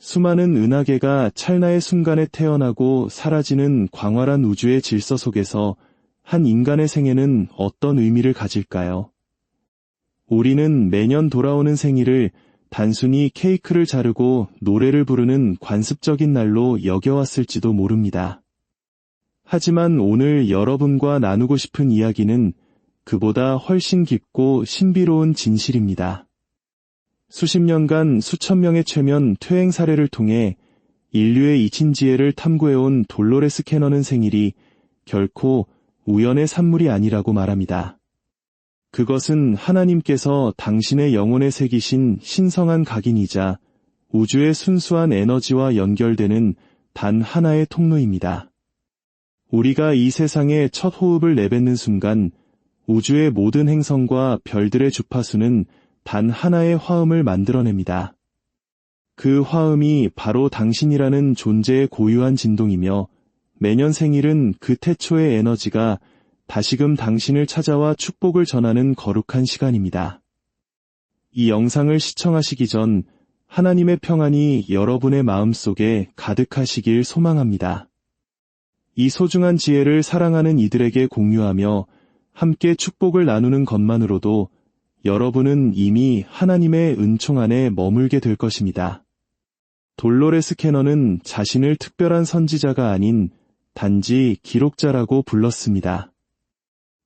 수많은 은하계가 찰나의 순간에 태어나고 사라지는 광활한 우주의 질서 속에서 한 인간의 생애는 어떤 의미를 가질까요? 우리는 매년 돌아오는 생일을 단순히 케이크를 자르고 노래를 부르는 관습적인 날로 여겨왔을지도 모릅니다. 하지만 오늘 여러분과 나누고 싶은 이야기는 그보다 훨씬 깊고 신비로운 진실입니다. 수십 년간 수천 명의 최면 퇴행 사례를 통해 인류의 이친지혜를 탐구해온 돌로레스 캐너는 생일이 결코 우연의 산물이 아니라고 말합니다. 그것은 하나님께서 당신의 영혼에 새기신 신성한 각인이자 우주의 순수한 에너지와 연결되는 단 하나의 통로입니다. 우리가 이 세상에 첫 호흡을 내뱉는 순간 우주의 모든 행성과 별들의 주파수는 단 하나의 화음을 만들어냅니다. 그 화음이 바로 당신이라는 존재의 고유한 진동이며 매년 생일은 그 태초의 에너지가 다시금 당신을 찾아와 축복을 전하는 거룩한 시간입니다. 이 영상을 시청하시기 전 하나님의 평안이 여러분의 마음 속에 가득하시길 소망합니다. 이 소중한 지혜를 사랑하는 이들에게 공유하며 함께 축복을 나누는 것만으로도 여러분은 이미 하나님의 은총 안에 머물게 될 것입니다. 돌로레스 캐너는 자신을 특별한 선지자가 아닌 단지 기록자라고 불렀습니다.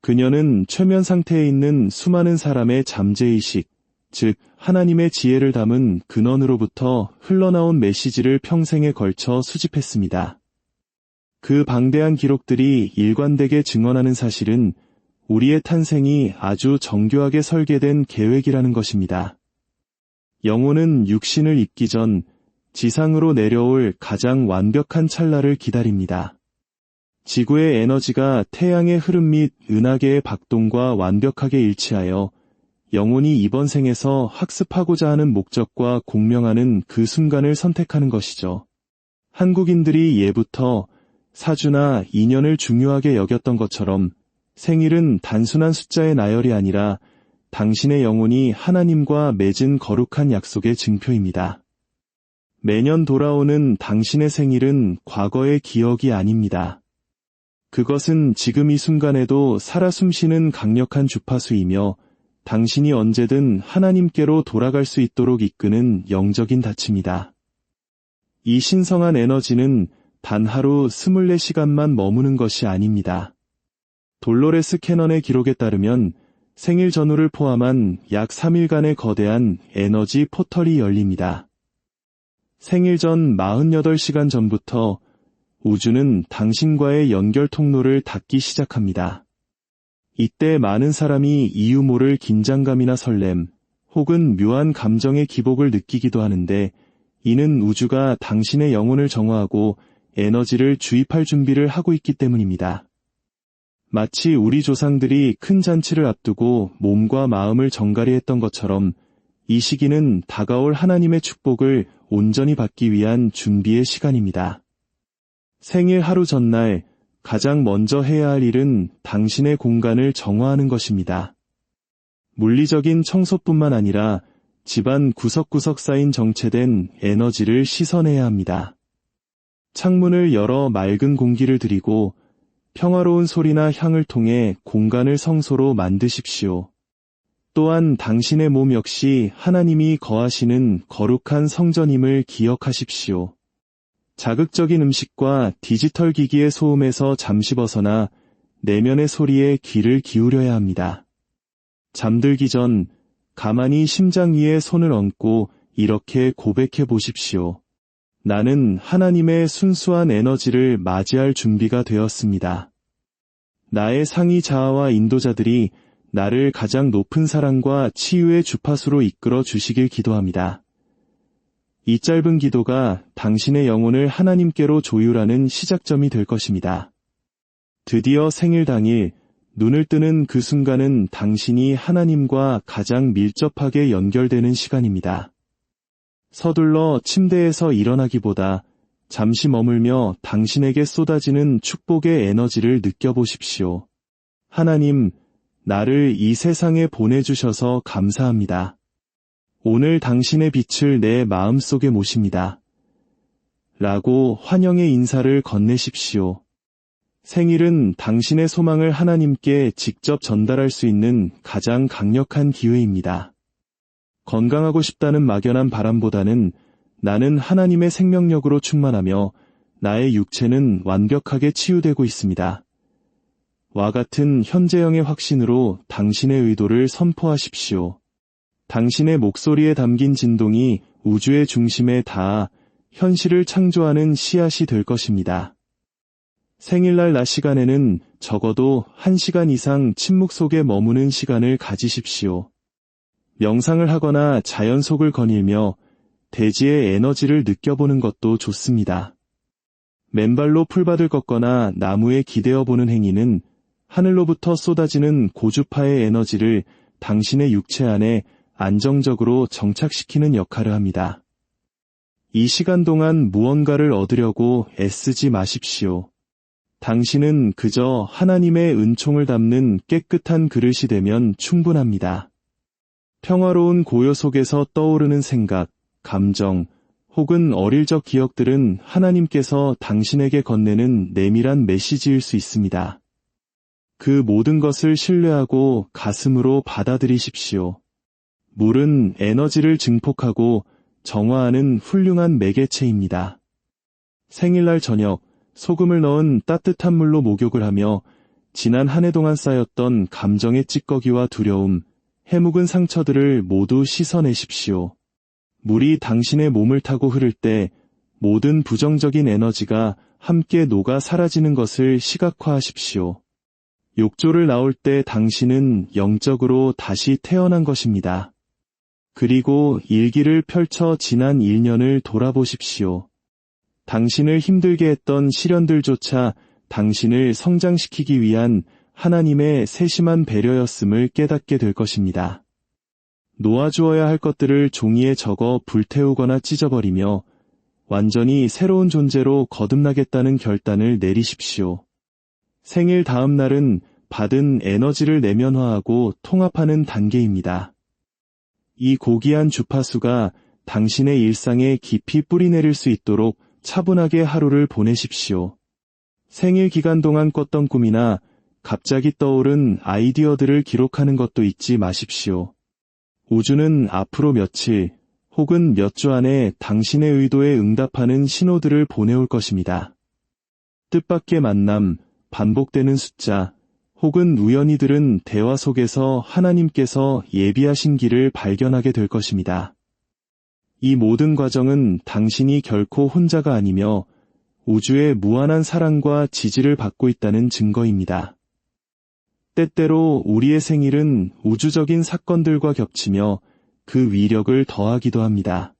그녀는 최면 상태에 있는 수많은 사람의 잠재의식, 즉 하나님의 지혜를 담은 근원으로부터 흘러나온 메시지를 평생에 걸쳐 수집했습니다. 그 방대한 기록들이 일관되게 증언하는 사실은 우리의 탄생이 아주 정교하게 설계된 계획이라는 것입니다. 영혼은 육신을 입기 전 지상으로 내려올 가장 완벽한 찰나를 기다립니다. 지구의 에너지가 태양의 흐름 및 은하계의 박동과 완벽하게 일치하여 영혼이 이번 생에서 학습하고자 하는 목적과 공명하는 그 순간을 선택하는 것이죠. 한국인들이 예부터 사주나 인연을 중요하게 여겼던 것처럼 생일은 단순한 숫자의 나열이 아니라 당신의 영혼이 하나님과 맺은 거룩한 약속의 증표입니다. 매년 돌아오는 당신의 생일은 과거의 기억이 아닙니다. 그것은 지금 이 순간에도 살아 숨쉬는 강력한 주파수이며 당신이 언제든 하나님께로 돌아갈 수 있도록 이끄는 영적인 닫힘이다. 이 신성한 에너지는 단 하루 24시간만 머무는 것이 아닙니다. 돌로레스 캐넌의 기록에 따르면 생일 전후를 포함한 약 3일간의 거대한 에너지 포털이 열립니다. 생일 전 48시간 전부터 우주는 당신과의 연결 통로를 닫기 시작합니다. 이때 많은 사람이 이유 모를 긴장감이나 설렘, 혹은 묘한 감정의 기복을 느끼기도 하는데, 이는 우주가 당신의 영혼을 정화하고 에너지를 주입할 준비를 하고 있기 때문입니다. 마치 우리 조상들이 큰 잔치를 앞두고 몸과 마음을 정갈히 했던 것처럼 이 시기는 다가올 하나님의 축복을 온전히 받기 위한 준비의 시간입니다. 생일 하루 전날 가장 먼저 해야 할 일은 당신의 공간을 정화하는 것입니다. 물리적인 청소뿐만 아니라 집안 구석구석 쌓인 정체된 에너지를 씻어내야 합니다. 창문을 열어 맑은 공기를 들이고 평화로운 소리나 향을 통해 공간을 성소로 만드십시오. 또한 당신의 몸 역시 하나님이 거하시는 거룩한 성전임을 기억하십시오. 자극적인 음식과 디지털 기기의 소음에서 잠시 벗어나 내면의 소리에 귀를 기울여야 합니다. 잠들기 전 가만히 심장 위에 손을 얹고 이렇게 고백해 보십시오. 나는 하나님의 순수한 에너지를 맞이할 준비가 되었습니다. 나의 상위 자아와 인도자들이 나를 가장 높은 사랑과 치유의 주파수로 이끌어 주시길 기도합니다. 이 짧은 기도가 당신의 영혼을 하나님께로 조율하는 시작점이 될 것입니다. 드디어 생일 당일 눈을 뜨는 그 순간은 당신이 하나님과 가장 밀접하게 연결되는 시간입니다. 서둘러 침대에서 일어나기보다 잠시 머물며 당신에게 쏟아지는 축복의 에너지를 느껴보십시오. 하나님, 나를 이 세상에 보내주셔서 감사합니다. 오늘 당신의 빛을 내 마음속에 모십니다. 라고 환영의 인사를 건네십시오. 생일은 당신의 소망을 하나님께 직접 전달할 수 있는 가장 강력한 기회입니다. 건강하고 싶다는 막연한 바람보다는 나는 하나님의 생명력으로 충만하며 나의 육체는 완벽하게 치유되고 있습니다. 와 같은 현재형의 확신으로 당신의 의도를 선포하십시오. 당신의 목소리에 담긴 진동이 우주의 중심에 닿아 현실을 창조하는 씨앗이 될 것입니다. 생일날 낮 시간에는 적어도 1시간 이상 침묵 속에 머무는 시간을 가지십시오. 명상을 하거나 자연 속을 거닐며 대지의 에너지를 느껴보는 것도 좋습니다. 맨발로 풀밭을 걷거나 나무에 기대어 보는 행위는 하늘로부터 쏟아지는 고주파의 에너지를 당신의 육체 안에 안정적으로 정착시키는 역할을 합니다. 이 시간 동안 무언가를 얻으려고 애쓰지 마십시오. 당신은 그저 하나님의 은총을 담는 깨끗한 그릇이 되면 충분합니다. 평화로운 고요 속에서 떠오르는 생각, 감정, 혹은 어릴 적 기억들은 하나님께서 당신에게 건네는 내밀한 메시지일 수 있습니다. 그 모든 것을 신뢰하고 가슴으로 받아들이십시오. 물은 에너지를 증폭하고 정화하는 훌륭한 매개체입니다. 생일날 저녁, 소금을 넣은 따뜻한 물로 목욕을 하며 지난 한 해 동안 쌓였던 감정의 찌꺼기와 두려움, 해묵은 상처들을 모두 씻어내십시오. 물이 당신의 몸을 타고 흐를 때 모든 부정적인 에너지가 함께 녹아 사라지는 것을 시각화하십시오. 욕조를 나올 때 당신은 영적으로 다시 태어난 것입니다. 그리고 일기를 펼쳐 지난 1년을 돌아보십시오. 당신을 힘들게 했던 시련들조차 당신을 성장시키기 위한 하나님의 세심한 배려였음을 깨닫게 될 것입니다. 놓아주어야 할 것들을 종이에 적어 불태우거나 찢어버리며 완전히 새로운 존재로 거듭나겠다는 결단을 내리십시오. 생일 다음 날은 받은 에너지를 내면화하고 통합하는 단계입니다. 이 고귀한 주파수가 당신의 일상에 깊이 뿌리내릴 수 있도록 차분하게 하루를 보내십시오. 생일 기간 동안 꿨던 꿈이나 갑자기 떠오른 아이디어들을 기록하는 것도 잊지 마십시오. 우주는 앞으로 며칠 혹은 몇 주 안에 당신의 의도에 응답하는 신호들을 보내올 것입니다. 뜻밖의 만남, 반복되는 숫자, 혹은 우연히 들은 대화 속에서 하나님께서 예비하신 길을 발견하게 될 것입니다. 이 모든 과정은 당신이 결코 혼자가 아니며 우주의 무한한 사랑과 지지를 받고 있다는 증거입니다. 때때로 우리의 생일은 우주적인 사건들과 겹치며 그 위력을 더하기도 합니다.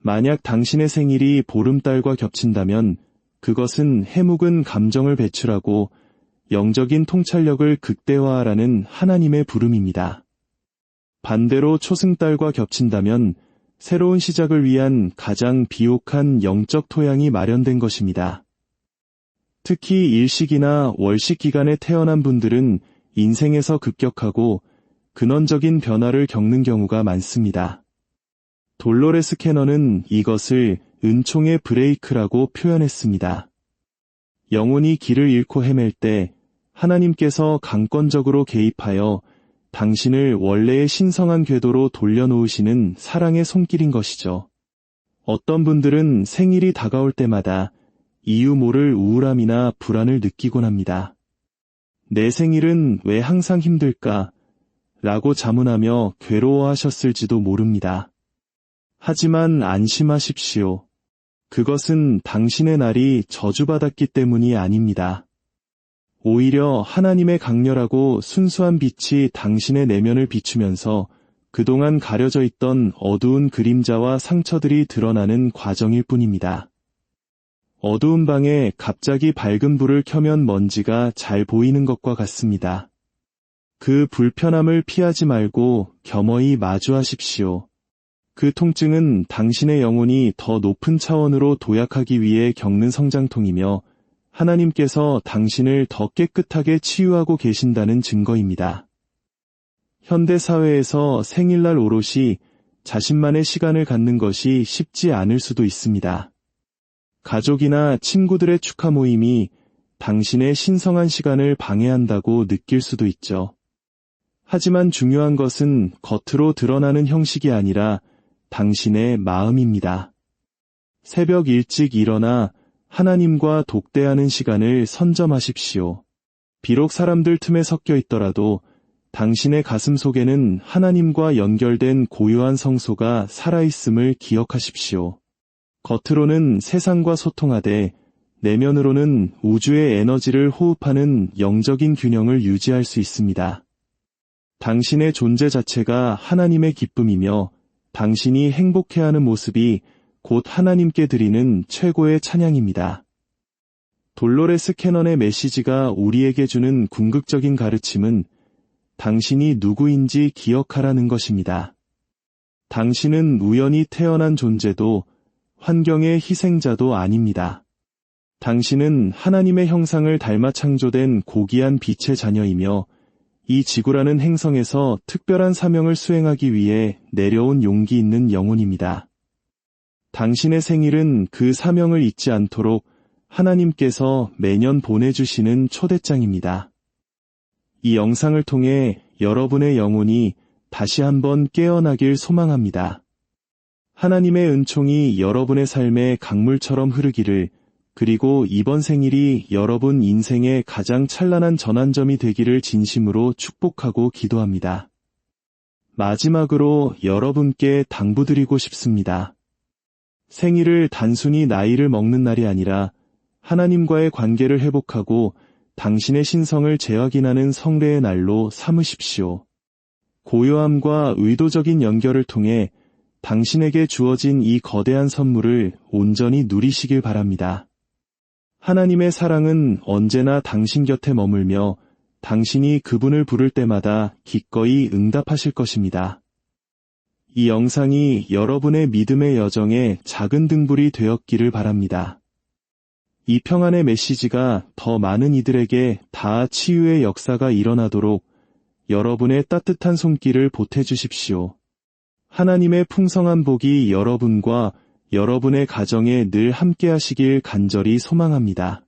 만약 당신의 생일이 보름달과 겹친다면 그것은 해묵은 감정을 배출하고 영적인 통찰력을 극대화하라는 하나님의 부름입니다. 반대로 초승달과 겹친다면 새로운 시작을 위한 가장 비옥한 영적 토양이 마련된 것입니다. 특히 일식이나 월식 기간에 태어난 분들은 인생에서 급격하고 근원적인 변화를 겪는 경우가 많습니다. 돌로레스 캐너는 이것을 은총의 브레이크라고 표현했습니다. 영혼이 길을 잃고 헤맬 때 하나님께서 강권적으로 개입하여 당신을 원래의 신성한 궤도로 돌려놓으시는 사랑의 손길인 것이죠. 어떤 분들은 생일이 다가올 때마다 이유 모를 우울함이나 불안을 느끼곤 합니다. 내 생일은 왜 항상 힘들까? 라고 자문하며 괴로워하셨을지도 모릅니다. 하지만 안심하십시오. 그것은 당신의 날이 저주받았기 때문이 아닙니다. 오히려 하나님의 강렬하고 순수한 빛이 당신의 내면을 비추면서 그동안 가려져 있던 어두운 그림자와 상처들이 드러나는 과정일 뿐입니다. 어두운 방에 갑자기 밝은 불을 켜면 먼지가 잘 보이는 것과 같습니다. 그 불편함을 피하지 말고 겸허히 마주하십시오. 그 통증은 당신의 영혼이 더 높은 차원으로 도약하기 위해 겪는 성장통이며 하나님께서 당신을 더 깨끗하게 치유하고 계신다는 증거입니다. 현대 사회에서 생일날 오롯이 자신만의 시간을 갖는 것이 쉽지 않을 수도 있습니다. 가족이나 친구들의 축하 모임이 당신의 신성한 시간을 방해한다고 느낄 수도 있죠. 하지만 중요한 것은 겉으로 드러나는 형식이 아니라 당신의 마음입니다. 새벽 일찍 일어나 하나님과 독대하는 시간을 선점하십시오. 비록 사람들 틈에 섞여 있더라도 당신의 가슴 속에는 하나님과 연결된 고요한 성소가 살아있음을 기억하십시오. 겉으로는 세상과 소통하되 내면으로는 우주의 에너지를 호흡하는 영적인 균형을 유지할 수 있습니다. 당신의 존재 자체가 하나님의 기쁨이며 당신이 행복해하는 모습이 곧 하나님께 드리는 최고의 찬양입니다. 돌로레스 캐넌의 메시지가 우리에게 주는 궁극적인 가르침은 당신이 누구인지 기억하라는 것입니다. 당신은 우연히 태어난 존재도 환경의 희생자도 아닙니다. 당신은 하나님의 형상을 닮아 창조된 고귀한 빛의 자녀이며 이 지구라는 행성에서 특별한 사명을 수행하기 위해 내려온 용기 있는 영혼입니다. 당신의 생일은 그 사명을 잊지 않도록 하나님께서 매년 보내주시는 초대장입니다. 이 영상을 통해 여러분의 영혼이 다시 한번 깨어나길 소망합니다. 하나님의 은총이 여러분의 삶에 강물처럼 흐르기를 그리고 이번 생일이 여러분 인생의 가장 찬란한 전환점이 되기를 진심으로 축복하고 기도합니다. 마지막으로 여러분께 당부드리고 싶습니다. 생일을 단순히 나이를 먹는 날이 아니라 하나님과의 관계를 회복하고 당신의 신성을 재확인하는 성례의 날로 삼으십시오. 고요함과 의도적인 연결을 통해 당신에게 주어진 이 거대한 선물을 온전히 누리시길 바랍니다. 하나님의 사랑은 언제나 당신 곁에 머물며 당신이 그분을 부를 때마다 기꺼이 응답하실 것입니다. 이 영상이 여러분의 믿음의 여정에 작은 등불이 되었기를 바랍니다. 이 평안의 메시지가 더 많은 이들에게 다 치유의 역사가 일어나도록 여러분의 따뜻한 손길을 보태주십시오. 하나님의 풍성한 복이 여러분과 여러분의 가정에 늘 함께 하시길 간절히 소망합니다.